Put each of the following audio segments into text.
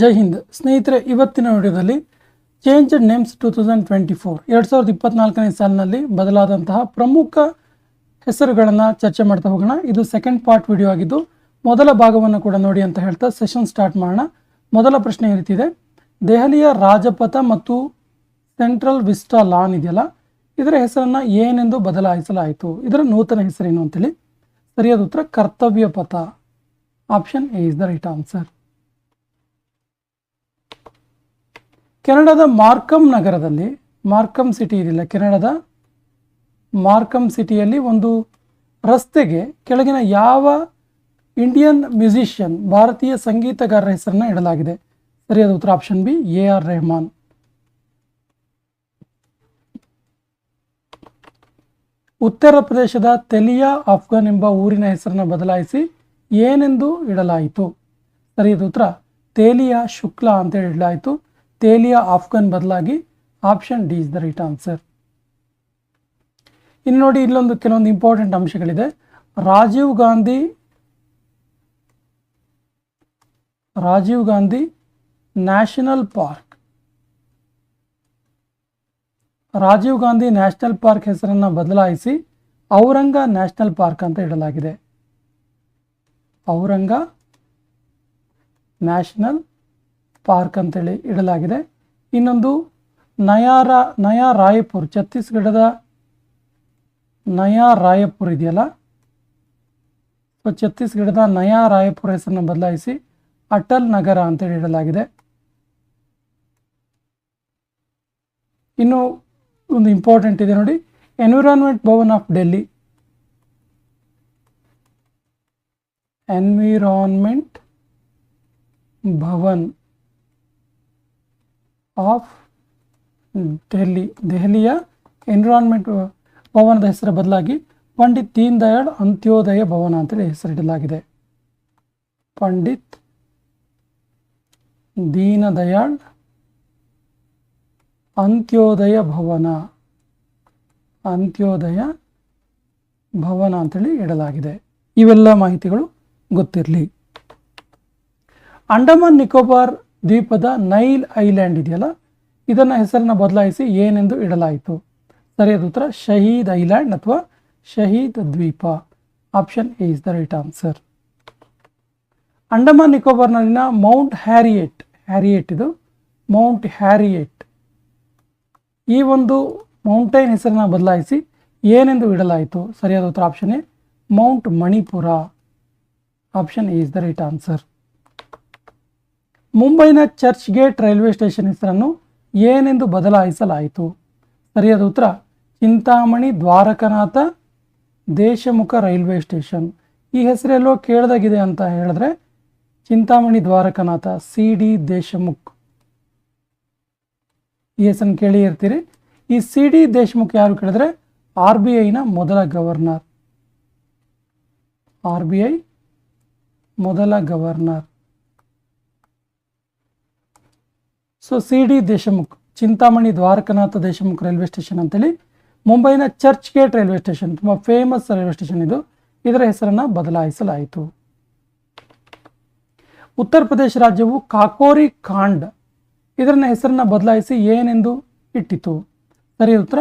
ಜೈ ಹಿಂದ್. ಸ್ನೇಹಿತರೆ, ಇವತ್ತಿನ ವಿಡಿಯೋದಲ್ಲಿ change names two thousand twenty four ಎರಡು ಸಾವಿರದ ಇಪ್ಪತ್ನಾಲ್ಕನೇ ಸಾಲಿನಲ್ಲಿ ಬದಲಾದಂತಹ ಪ್ರಮುಖ ಹೆಸರುಗಳನ್ನು ಚರ್ಚೆ ಮಾಡ್ತಾ ಹೋಗೋಣ. ಇದು ಸೆಕೆಂಡ್ ಪಾರ್ಟ್ ವಿಡಿಯೋ ಆಗಿದ್ದು, ಮೊದಲ ಭಾಗವನ್ನು ಕೂಡ ನೋಡಿ ಅಂತ ಹೇಳ್ತಾ ಸೆಷನ್ ಸ್ಟಾರ್ಟ್ ಮಾಡೋಣ. ಮೊದಲ ಪ್ರಶ್ನೆ ಈ ದೆಹಲಿಯ ರಾಜಪಥ ಮತ್ತು ಸೆಂಟ್ರಲ್ ವಿಸ್ಟಾ ಲಾನ್ ಇದೆಯಲ್ಲ? ಇದರ ಹೆಸರನ್ನು ಏನೆಂದು ಬದಲಾಯಿಸಲಾಯಿತು? ಇದರ ನೂತನ ಹೆಸರೇನು ಅಂತೇಳಿ? ಸರಿಯಾದ ಉತ್ತರ Kartavya Path option A is the right answer ಕೆನಡಾದ ಮಾರ್ಕಮ್ ನಗರದಲ್ಲಿ, ಮಾರ್ಕಮ್ ಸಿಟಿ ಇದೆಯಲ್ಲ ಕೆನಡಾದ ಮಾರ್ಕಮ್ ಸಿಟಿಯಲ್ಲಿ ಒಂದು ರಸ್ತೆಗೆ ಕೆಳಗಿನ ಯಾವ ಇಂಡಿಯನ್ ಮ್ಯೂಸಿಷಿಯನ್, ಭಾರತೀಯ ಸಂಗೀತಗಾರರ ಹೆಸರನ್ನು ಇಡಲಾಗಿದೆ. ಸರಿಯಾದ ಉತ್ತರ option B, A R Rehman. Uttar ಪ್ರದೇಶದ ತೆಲಿಯಾ ಅಫ್ಘಾನ್ ಎಂಬ ಊರಿನ ಹೆಸರನ್ನು ಬದಲಾಯಿಸಿ ಏನೆಂದು ಇಡಲಾಯಿತು? ಸರಿಯಾದ ಉತ್ತರ, ತೇಲಿಯಾ ಶುಕ್ಲಾ ಅಂತೇಳಿ ಇಡಲಾಯಿತು ತೇಲಿಯಾ ಆಫ್ಘನ್ ಬದಲಾಗಿ option D is the right answer. ಇನ್ನು ನೋಡಿ, ಇಲ್ಲೊಂದು ಕೆಲವೊಂದು important ಅಂಶಗಳಿದೆ. Rajiv Gandhi Rajiv Gandhi national park. Rajiv Gandhi national park ಹೆಸರನ್ನು ಬದಲಾಯಿಸಿ ಔರಂಗ ನ್ಯಾಷನಲ್ ಪಾರ್ಕ್ ಅಂತ ಇಡಲಾಗಿದೆ. ಔರಂಗ ನ್ಯಾಷನಲ್ ಪಾರ್ಕ್ ಅಂತೇಳಿ ಇಡಲಾಗಿದೆ. ಇನ್ನೊಂದು ನಯಾರ, ನಯಾ ರಾಯಪುರ್, ಛತ್ತೀಸ್ಗಢದ ನಯಾ ರಾಯಪುರ್ ಇದೆಯಲ್ಲ? ಸೊ ಛತ್ತೀಸ್ಗಢದ ನಯಾ ರಾಯಪುರ ಹೆಸರನ್ನು ಬದಲಾಯಿಸಿ ಅಟಲ್ ನಗರ ಅಂತೇಳಿ ಇಡಲಾಗಿದೆ. ಇನ್ನು ಒಂದು ಇಂಪಾರ್ಟೆಂಟ್ ಇದೆ ನೋಡಿ. Environment Bhavan of Delhi environment Bhavan of Delhi, ದೆಹಲಿಯ ಎನ್ವಿರಾನ್ಮೆಂಟ್ ಭವನದ ಹೆಸರ ಬದಲಾಗಿ ಪಂಡಿತ್ ದೀನ್ ದಯಾಳ್ ಅಂತ್ಯೋದಯ ಭವನ ಅಂತೇಳಿ ಹೆಸರಿಡಲಾಗಿದೆ ಪಂಡಿತ್ ದೀನದಯಾಳ್ ಅಂತ್ಯೋದಯ ಭವನ ಅಂತ್ಯೋದಯ ಭವನ ಅಂತೇಳಿ ಇಡಲಾಗಿದೆ. ಇವೆಲ್ಲ ಮಾಹಿತಿಗಳು ಗೊತ್ತಿರಲಿ. ಅಂಡಮಾನ್ ನಿಕೋಬಾರ್ ದ್ವೀಪದ ನೈಲ್ ಐಲ್ಯಾಂಡ್ ಇದೆಯಲ್ಲ? ಇದನ್ನು ಹೆಸರನ್ನು ಬದಲಾಯಿಸಿ ಏನೆಂದು ಇಡಲಾಯಿತು? ಸರಿಯಾದ ಉತ್ತರ ಶಹೀದ್ ಐಲ್ಯಾಂಡ್ ಅಥವಾ Shaheed Dweep. Option A is the right answer. Andaman ನಿಕೋಬಾರ್ನಲ್ಲಿನ Mount Harriet Harriet ಇದು? Mount Harriet. ಈ ಒಂದು ಮೌಂಟೈನ್ ಹೆಸರನ್ನು ಬದಲಾಯಿಸಿ ಏನೆಂದು ಇಡಲಾಯಿತು? ಸರಿಯಾದ ಉತ್ತರ option A, Mount Manipur. Option A is the right answer. ಮುಂಬೈನ ಚರ್ಚ್ ಗೇಟ್ ರೈಲ್ವೆ ಸ್ಟೇಷನ್ ಹೆಸರನ್ನು ಏನೆಂದು ಬದಲಾಯಿಸಲಾಯಿತು? ಸರಿಯಾದ ಉತ್ತರ, ಚಿಂತಾಮಣಿ ದ್ವಾರಕನಾಥ ದೇಶಮುಖ ರೈಲ್ವೆ ಸ್ಟೇಷನ್. ಈ ಹೆಸರೆಲ್ಲೋ ಕೇಳ್ದಾಗಿದೆ ಅಂತ ಹೇಳಿದ್ರೆ ಚಿಂತಾಮಣಿ ದ್ವಾರಕನಾಥ, ಸಿ ಡಿ ದೇಶಮುಖ್. ಈ ಹೆಸರನ್ನು ಕೇಳಿ ಇರ್ತೀರಿ. ಈ ಸಿ ಡಿ ದೇಶಮುಖ್ ಯಾರು ಕೇಳಿದ್ರೆ? ಆರ್ ಬಿ ಐನ ಮೊದಲ ಗವರ್ನರ್. ಆರ್ ಬಿ ಐ ಮೊದಲ governor. So C D Deshmukh Chintamani Dwarkanath Deshmukh railway station ಅಂತೇಳಿ ಮುಂಬೈನ ಚರ್ಚ್ ಗೇಟ್ ರೈಲ್ವೆ ಸ್ಟೇಷನ್ ತುಂಬ ಫೇಮಸ್ ರೈಲ್ವೆ ಸ್ಟೇಷನ್ ಇದು. ಇದರ ಹೆಸರನ್ನು ಬದಲಾಯಿಸಲಾಯಿತು. ಉತ್ತರ ಪ್ರದೇಶ ರಾಜ್ಯವು ಕಾಕೋರಿ ಕಾಂಡ್ ಇದರ ಹೆಸರನ್ನು ಬದಲಾಯಿಸಿ ಏನೆಂದು ಇಟ್ಟಿತು? ಸರಿ ಉತ್ತರ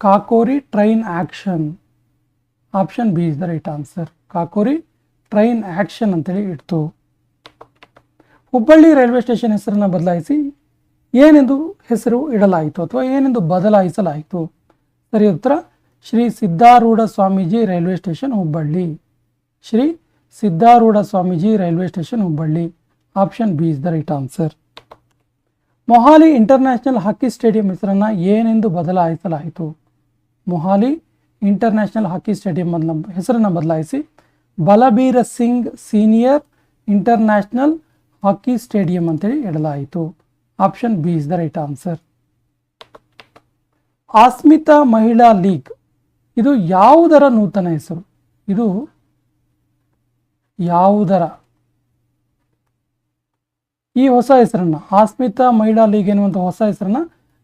Kakori train action option B is the right answer Kakori train action ಅಂತೇಳಿ ಇಡ್ತು. ಹುಬ್ಬಳ್ಳಿ ರೈಲ್ವೆ ಸ್ಟೇಷನ್ ಹೆಸರನ್ನು ಬದಲಾಯಿಸಿ ಏನೆಂದು ಹೆಸರು ಇಡಲಾಯಿತು ಅಥವಾ ಏನೆಂದು ಬದಲಾಯಿಸಲಾಯಿತು? ಸರಿ ಉತ್ತರ, Shri Siddharoodha Swamiji railway station Hubballi. Shri Siddharoodha Swamiji railway station Hubballi. Option B is the right answer. Mohali international hockey stadium ಹೆಸರನ್ನು ಏನೆಂದು ಬದಲಾಯಿಸಲಾಯಿತು? ಮೊಹಾಲಿ ಇಂಟರ್ನ್ಯಾಷನಲ್ ಹಾಕಿ ಸ್ಟೇಡಿಯಂ ಹೆಸರನ್ನು ಬದಲಾಯಿಸಿ Balbir Singh senior international hockey stadium ಅಂತೇಳಿ ಇಡಲಾಯಿತು. Option B is the right answer Asmita Mahila league ಇದು ಯಾವುದರ ನೂತನ ಹೆಸರು? ಇದು ಯಾವುದರ? ಈ ಹೊಸ ಹೆಸರನ್ನು ಆಸ್ಮಿತಾ ಮಹಿಳಾ ಲೀಗ್ ಎನ್ನುವಂಥ ಹೊಸ ಹೆಸರನ್ನು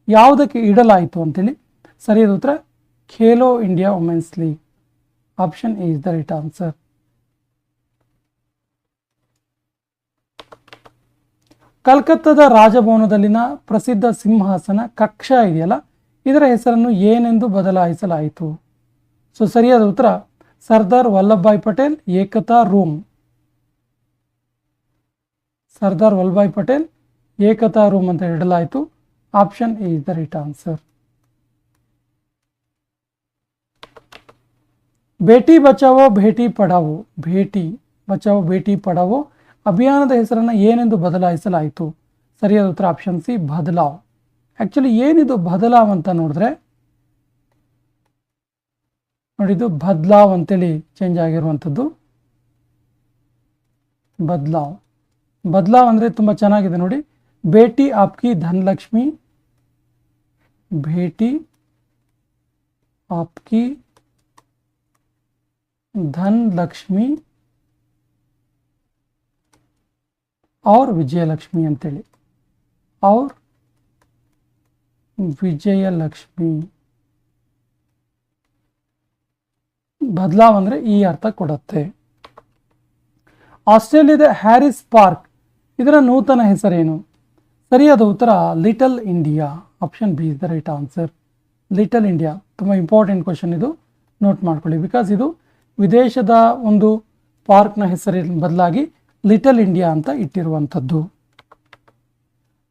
ಯಾವುದಕ್ಕೆ ಇಡಲಾಯಿತು ಅಂತೇಳಿ ಸರಿಯಾದ ಉತ್ತರ Khelo India women's league option A is the right answer ಕಲ್ಕತ್ತಾದ ರಾಜಭವನದಲ್ಲಿನ ಪ್ರಸಿದ್ಧ ಸಿಂಹಾಸನ ಕಕ್ಷ ಇದೆಯಲ್ಲ? ಇದರ ಹೆಸರನ್ನು ಏನೆಂದು ಬದಲಾಯಿಸಲಾಯಿತು? ಸೊ, ಸರಿಯಾದ ಉತ್ತರ, ಸರ್ದಾರ್ ವಲ್ಲಭಾಯ್ ಪಟೇಲ್ ಏಕತಾ ರೂಮ್. ಸರ್ದಾರ್ ವಲ್ಲಭಾಯ್ ಪಟೇಲ್ ಏಕತಾ ರೂಮ್ ಅಂತ ಇಡಲಾಯಿತು option A is the right answer. Beti Bachao, Beti Padhao? ಭೇಟಿ ಬಚಾವೋ, ಭೇಟಿ ಪಡಾವೋ? ಅಭಿಯಾನದ ಹೆಸರನ್ನು ಏನೆಂದು ಬದಲಾಯಿಸಲಾಯಿತು? ಸರಿಯಾದ ಉತ್ತರ ಆಪ್ಷನ್ ಸಿ ಬದಲಾವ್. ಆ್ಯಕ್ಚುಲಿ ಏನಿದು ಬದಲಾವ್ ಅಂತ ನೋಡಿದ್ರೆ, ನೋಡಿದ್ದು ಬದ್ಲಾವ್ ಅಂತೇಳಿ ಚೇಂಜ್ ಆಗಿರುವಂಥದ್ದು. ಬದ್ಲಾವ್. ಬದ್ಲಾವ್ ಅಂದರೆ ತುಂಬ ಚೆನ್ನಾಗಿದೆ ನೋಡಿ. ಭೇಟಿ ಆಪ್ಕಿ ಧನಲಕ್ಷ್ಮಿ. ಭೇಟಿ ಆಪ್ಕಿ ಧನ್ ಅವ್ರ ವಿಜಯಲಕ್ಷ್ಮಿ ಅಂತೇಳಿ. ಅವ್ರ ವಿಜಯಲಕ್ಷ್ಮಿ. ಬದಲಾವ್ ಅಂದರೆ ಈ ಅರ್ಥ ಕೊಡುತ್ತೆ. ಆಸ್ಟ್ರೇಲಿಯಾದ ಹ್ಯಾರಿಸ್ ಪಾರ್ಕ್. ಇದರ ನೂತನ ಹೆಸರೇನು? ಸರಿಯಾದ ಉತ್ತರ, Little India. Option B is the right answer. Little India. ತುಂಬ ಇಂಪಾರ್ಟೆಂಟ್ ಕ್ವಶನ್ ಇದು. ನೋಟ್ ಮಾಡ್ಕೊಳ್ಳಿ. ಬಿಕಾಸ್ ಇದು ವಿದೇಶದ ಒಂದು ಪಾರ್ಕ್ನ ಹೆಸರಿನ ಬದಲಾಗಿ ಲಿಟಲ್ ಇಂಡಿಯಾ ಅಂತ ಇಟ್ಟಿರುವಂಥದ್ದು.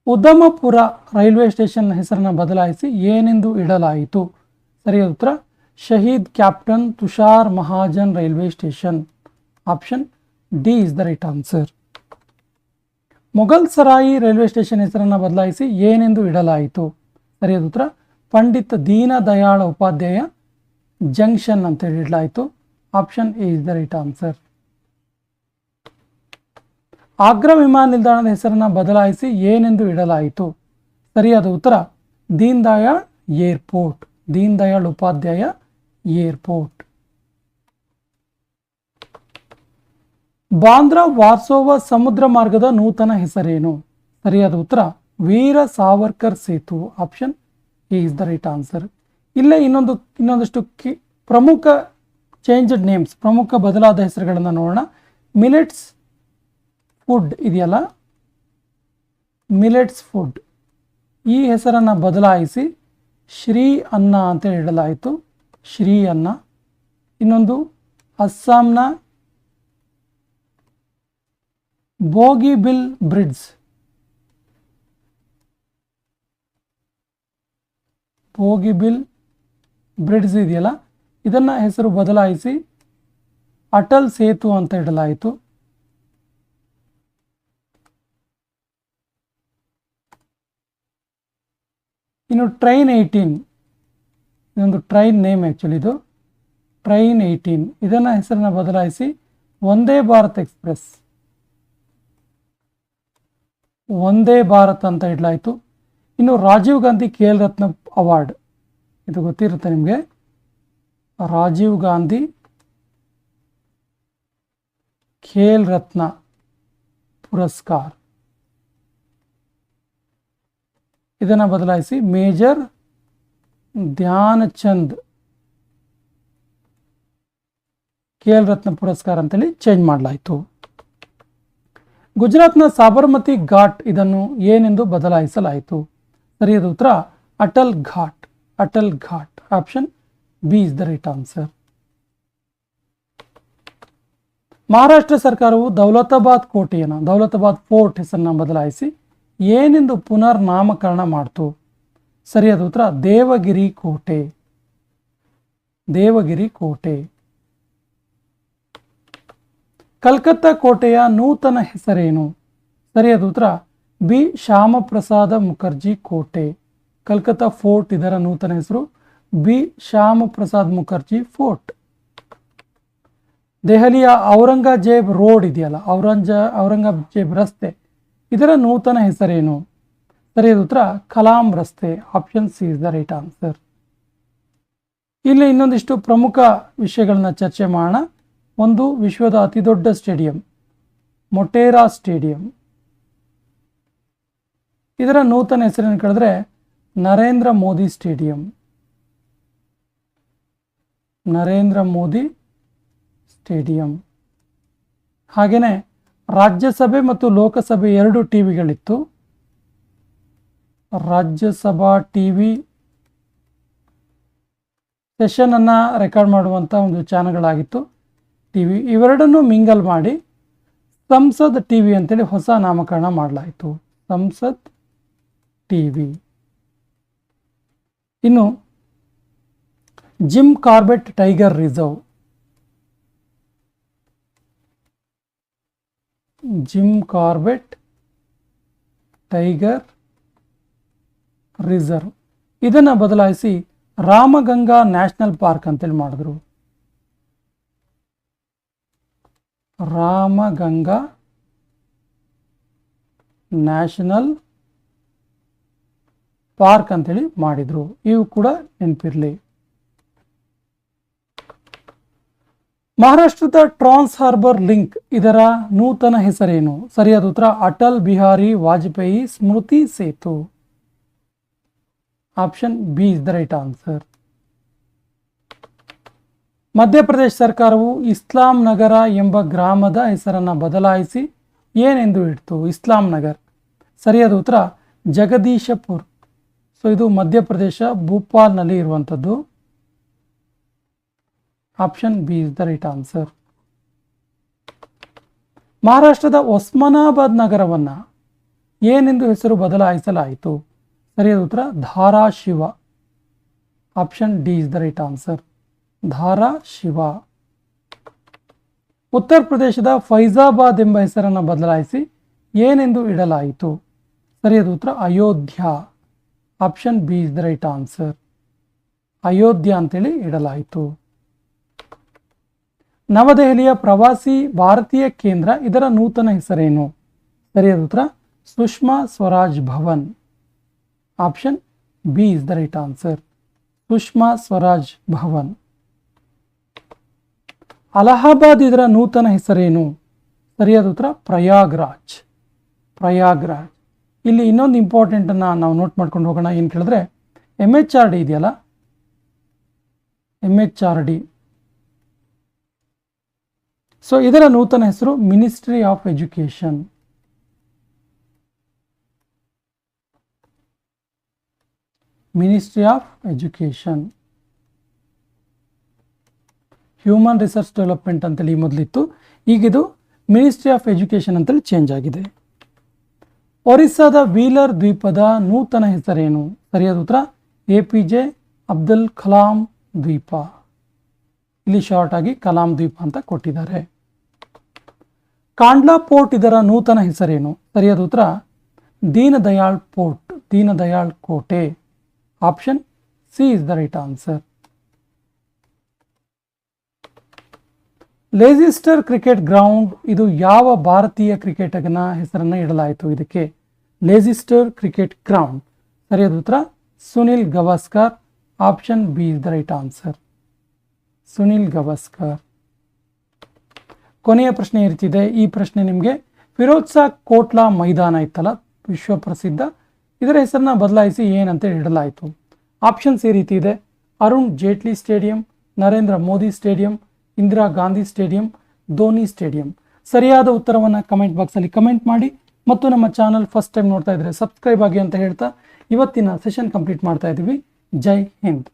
ಉದ್ದಮಪುರ ರೈಲ್ವೆ ಸ್ಟೇಷನ್ ಹೆಸರನ್ನು ಬದಲಾಯಿಸಿ ಏನೆಂದು ಇಡಲಾಯಿತು? ಸರಿಯಾದ ಉತ್ತರ? Shaheed captain Tushar Mahajan railway station. Option D is the right answer. Mughal Sarai railway station ಹೆಸರನ್ನು ಬದಲಾಯಿಸಿ ಏನೆಂದು ಇಡಲಾಯಿತು? ಸರಿಯಾದ ಉತ್ತರ? ಪಂಡಿತ್ ದೀನದಯಾಳ ಉಪಾಧ್ಯಾಯ ಜಂಕ್ಷನ್ ಅಂತೇಳಿ ಇಡಲಾಯಿತು option A is the right answer. Agra ವಿಮಾನ ನಿಲ್ದಾಣದ ಹೆಸರನ್ನು ಬದಲಾಯಿಸಿ ಏನೆಂದು ಇಡಲಾಯಿತು? ಸರಿಯಾದ ಉತ್ತರ ದೀನ್ ದಯಾಳ್ ಏರ್ಪೋರ್ಟ್. ದೀನ್ ದಯಾಳ್ ಉಪಾಧ್ಯಾಯ ಏರ್ಪೋರ್ಟ್. ಬಾಂದ್ರಾ ವಾರ್ಸೋವಾ ಸಮುದ್ರ ಮಾರ್ಗದ ನೂತನ ಹೆಸರೇನು? ಸರಿಯಾದ ಉತ್ತರ, Veer Savarkar Setu. Option is the right answer. ಇಲ್ಲೇ ಇನ್ನೊಂದು, ಇನ್ನೊಂದಷ್ಟು ಪ್ರಮುಖ ಚೇಂಜ್ಡ್ ನೇಮ್ಸ್, ಪ್ರಮುಖ ಬದಲಾದ ಹೆಸರುಗಳನ್ನು ನೋಡೋಣ. ಮಿಲೆಟ್ಸ್ ಫುಡ್ ಇದೆಯಲ್ಲ? ಮಿಲೆಟ್ಸ್ ಫುಡ್ ಈ ಹೆಸರನ್ನು ಬದಲಾಯಿಸಿ ಶ್ರೀ ಅನ್ನ ಅಂತ ಹೇಳಲಾಯಿತು ಶ್ರೀ ಅನ್ನ. ಇನ್ನೊಂದು ಅಸ್ಸಾಂನ ಬೋಗಿಬಿಲ್ ಬ್ರಿಡ್ಜ್. ಬೋಗಿಬಿಲ್ ಬ್ರಿಡ್ಜ್ ಇದೆಯಲ್ಲ? ಇದನ್ನು ಹೆಸರು ಬದಲಾಯಿಸಿ ಅಟಲ್ ಸೇತು ಅಂತ ಇಡಲಾಯಿತು. ಇನ್ನು ಟ್ರೈನ್ ಏಯ್ಟೀನ್ ಇದೊಂದು ಟ್ರೈನ್ ನೇಮ್ ಆ್ಯಕ್ಚುಲಿ ಇದು. ಟ್ರೈನ್ ಏಯ್ಟೀನ್ ಇದನ್ನು ಹೆಸರನ್ನು ಬದಲಾಯಿಸಿ ಒಂದೇ ಭಾರತ್ ಎಕ್ಸ್ಪ್ರೆಸ್ ಒಂದೇ ಭಾರತ್ ಅಂತ ಇಡಲಾಯಿತು. ಇನ್ನು ರಾಜೀವ್ ಗಾಂಧಿ ಖೇಲ್ ರತ್ನ ಅವಾರ್ಡ್. ಇದು ಗೊತ್ತಿರುತ್ತೆ ನಿಮಗೆ. ರಾಜೀವ್ ಗಾಂಧಿ ಖೇಲ್ ರತ್ನ ಪುರಸ್ಕಾರ. ಇದನ್ನು ಬದಲಾಯಿಸಿ ಮೇಜರ್ ಧ್ಯಾನಚಂದ್ ಕೇಲ್ ರತ್ನ ಪುರಸ್ಕಾರ ಅಂತೇಳಿ ಚೇಂಜ್ ಮಾಡಲಾಯಿತು. ಗುಜರಾತ್ನ ಸಾಬರಮತಿ ಘಾಟ್ ಇದನ್ನು ಏನೆಂದು ಬದಲಾಯಿಸಲಾಯಿತು? ಸರಿಯಾದ ಉತ್ತರ. Atal Ghat Atal Ghat. Option B is the right answer Maharashtra ಸರ್ಕಾರವು ದೌಲತಾಬಾದ್ ಕೋಟೆಯನ್ನು, ದೌಲತಾಬಾದ್ ಫೋರ್ಟ್ ಹೆಸರನ್ನ ಬದಲಾಯಿಸಿ ಏನೆಂದು ಪುನರ್ ನಾಮಕರಣ ಮಾಡ್ತು? ಸರಿಯಾದ ಉತ್ತರ, ದೇವಗಿರಿ ಕೋಟೆ. ದೇವಗಿರಿ ಕೋಟೆ. ಕಲ್ಕತ್ತಾ ಕೋಟೆಯ ನೂತನ ಹೆಸರೇನು? ಸರಿಯಾದ ಉತ್ತರ, ಬಿ. ಶ್ಯಾಮಪ್ರಸಾದ ಮುಖರ್ಜಿ ಕೋಟೆ. ಕಲ್ಕತ್ತಾ ಫೋರ್ಟ್ ಇದರ ನೂತನ ಹೆಸರು, ಬಿ. ಶ್ಯಾಮಪ್ರಸಾದ್ ಮುಖರ್ಜಿ ಫೋರ್ಟ್. ದೆಹಲಿಯ ಔರಂಗಜೇಬ್ ರೋಡ್ ಇದೆಯಲ್ಲ, ಔರಂಜ, ಔರಂಗಜೇಬ್ ರಸ್ತೆ. ಇದರ ನೂತನ ಹೆಸರೇನು? ಸರಿಯಾದ ಉತ್ತರ, ಕಲಾಂ ರಸ್ತೆ option C is the right answer ಇಲ್ಲಿ ಇನ್ನೊಂದಿಷ್ಟು ಪ್ರಮುಖ ವಿಷಯಗಳನ್ನ ಚರ್ಚೆ ಮಾಡೋಣ. ಒಂದು, ವಿಶ್ವದ ಅತಿ ದೊಡ್ಡ ಸ್ಟೇಡಿಯಂ, ಮೊಟೇರಾ ಸ್ಟೇಡಿಯಂ. ಇದರ ನೂತನ ಹೆಸರನ್ನು ಕೇಳಿದ್ರೆ, ನರೇಂದ್ರ ಮೋದಿ ಸ್ಟೇಡಿಯಂ. ನರೇಂದ್ರ ಮೋದಿ ಸ್ಟೇಡಿಯಂ. ಹಾಗೆಯೇ ರಾಜ್ಯಸಭೆ ಮತ್ತು ಲೋಕಸಭೆ ಎರಡು ಟಿ ವಿಗಳಿತ್ತು. ರಾಜ್ಯಸಭಾ ಟಿ ವಿ ಸೆಷನನ್ನು ರೆಕಾರ್ಡ್ ಮಾಡುವಂಥ ಒಂದು ಚಾನಲ್ಗಳಾಗಿತ್ತು. ಟಿ ವಿ ಇವೆರಡನ್ನೂ ಮಿಂಗಲ್ ಮಾಡಿ ಸಂಸದ್ ಟಿ ವಿ ಅಂತೇಳಿ ಹೊಸ ನಾಮಕರಣ ಮಾಡಲಾಯಿತು. Sansad T V. ಇನ್ನು Jim Corbett tiger reserve. Jim Corbett tiger reserve ಇದನ್ನು ಬದಲಾಯಿಸಿ ರಾಮಗಂಗಾ ನ್ಯಾಷನಲ್ ಪಾರ್ಕ್ ಅಂತೇಳಿ ಮಾಡಿದ್ರು. ರಾಮಗಂಗಾ ನ್ಯಾಷನಲ್ ಪಾರ್ಕ್ ಅಂತೇಳಿ ಮಾಡಿದರು. ಇವು ಕೂಡ ನೆನಪಿರಲಿ. ಮಹಾರಾಷ್ಟ್ರದ ಟ್ರಾನ್ಸ್ ಹಾರ್ಬರ್ ಲಿಂಕ್ ಇದರ ನೂತನ ಹೆಸರೇನು? ಸರಿಯಾದ ಉತ್ತರ, Atal Bihari Vajpayee Smriti Setu. Option B is the right answer. Madhya Pradesh ಸರ್ಕಾರವು ಇಸ್ಲಾಂ ನಗರ ಎಂಬ ಗ್ರಾಮದ ಹೆಸರನ್ನು ಬದಲಾಯಿಸಿ ಏನೆಂದು ಇಡ್ತು? ಇಸ್ಲಾಂ ನಗರ್. ಸರಿಯಾದ ಉತ್ತರ, ಜಗದೀಶಪುರ್. ಸೊ, ಇದು ಮಧ್ಯಪ್ರದೇಶ ಭೂಪಾಲ್ನಲ್ಲಿ ಇರುವಂಥದ್ದು. Option B is the right answer ಮಹಾರಾಷ್ಟ್ರದ ಒಸ್ಮಾನಾಬಾದ್ ನಗರವನ್ನು ಏನೆಂದು ಹೆಸರು ಬದಲಾಯಿಸಲಾಯಿತು? ಸರಿಯಾದ ಉತ್ತರ Dharashiv option D is the right answer Dharashiv Uttar ಪ್ರದೇಶದ ಫೈಜಾಬಾದ್ ಎಂಬ ಹೆಸರನ್ನು ಬದಲಾಯಿಸಿ ಏನೆಂದು ಇಡಲಾಯಿತು? ಸರಿಯಾದ ಉತ್ತರ, Ayodhya. Option B is the right answer Ayodhya ಅಂತೇಳಿ ಇಡಲಾಯಿತು. ನವದೆಹಲಿಯ ಪ್ರವಾಸಿ ಭಾರತೀಯ ಕೇಂದ್ರ, ಇದರ ನೂತನ ಹೆಸರೇನು? ಸರಿಯಾದ ಉತ್ತರ, Sushma Swaraj Bhavan. Option B is the right answer. Sushma Swaraj Bhavan. Allahabad ಇದರ ನೂತನ ಹೆಸರೇನು? ಸರಿಯಾದ ಉತ್ತರ, ಪ್ರಯಾಗ್ರಾಜ್. ಪ್ರಯಾಗ್ರಾಜ್. ಇಲ್ಲಿ ಇನ್ನೊಂದು ಇಂಪಾರ್ಟೆಂಟನ್ನು ನಾವು ನೋಟ್ ಮಾಡ್ಕೊಂಡು ಹೋಗೋಣ. ಏನು ಕೇಳಿದ್ರೆ ಎಂ ಎಚ್ ಆರ್ ಡಿ ಇದೆಯಲ್ಲ? M H R D so ಇದರ ನೂತನ ಹೆಸರು ministry of education ministry of education human research development ಅಂತೇಳಿ ಮೊದಲಿತ್ತು. ಈಗಿದು ಮಿನಿಸ್ಟ್ರಿ ಆಫ್ ಎಜುಕೇಶನ್ ಅಂತೇಳಿ ಚೇಂಜ್ ಆಗಿದೆ. ಒರಿಸ್ಸಾದ ವೀಲರ್ ದ್ವೀಪದ ನೂತನ ಹೆಸರೇನು? ಸರಿಯಾದ ಉತ್ತರ? A P J Abdul Kalam Dweep. ಇಲ್ಲಿ ಶಾರ್ಟ್ ಆಗಿ ಕಲಾಂ ದ್ವೀಪ ಅಂತ ಕೊಟ್ಟಿದ್ದಾರೆ. ಕಾಂಡ್ಲಾ ಪೋರ್ಟ್ ಇದರ ನೂತನ ಹೆಸರೇನು? ಸರಿಯಾದ ಉತ್ತರ, ದೀನದಯಾಳ್ ಪೋರ್ಟ್, ದೀನದಯಾಳ್ ಕೋಟೆ. Option C is the right answer ಲೇಜಿಸ್ಟರ್ cricket ground ಇದು ಯಾವ ಭಾರತೀಯ ಕ್ರಿಕೆಟಗನ ಹೆಸರನ್ನು ಇಡಲಾಯಿತು ಇದಕ್ಕೆ? ಲೇಸಿಸ್ಟರ್ ಕ್ರಿಕೆಟ್ ಗ್ರೌಂಡ್ ಸರಿಯಾದ ಉತ್ತರ, Sunil Gavaskar. Option B is the right answer Sunil Gavaskar. ಕೊನೆಯ ಪ್ರಶ್ನೆ ಇರ್ತಿದೆ. ಈ ಪ್ರಶ್ನೆ ನಿಮಗೆ ಫಿರೋಜ್ ಶಾ ಕೋಟ್ಲಾ ಮೈದಾನ ಇತ್ತಲ್ಲ, ವಿಶ್ವ ಪ್ರಸಿದ್ಧ. ಇದರ ಹೆಸರನ್ನ ಬದಲಾಯಿಸಿ ಏನಂತ ಇಡಲಾಯಿತು ಆಪ್ಷನ್ಸ್ ಈ ರೀತಿ ಇದೆ. Arun Jaitley stadium, Narendra Modi stadium, Indira Gandhi stadium, Dhoni stadium. ಸರಿಯಾದ ಉತ್ತರವನ್ನು ಕಮೆಂಟ್ ಬಾಕ್ಸಲ್ಲಿ ಕಮೆಂಟ್ ಮಾಡಿ ಮತ್ತು ನಮ್ಮ ಚಾನಲ್ ಫಸ್ಟ್ ಟೈಮ್ ನೋಡ್ತಾ ಇದ್ರೆ ಸಬ್ಸ್ಕ್ರೈಬ್ ಆಗಿ ಅಂತ ಹೇಳ್ತಾ ಇವತ್ತಿನ ಸೆಷನ್ ಕಂಪ್ಲೀಟ್ ಮಾಡ್ತಾ ಇದ್ದೀವಿ. ಜೈ ಹಿಂದ್.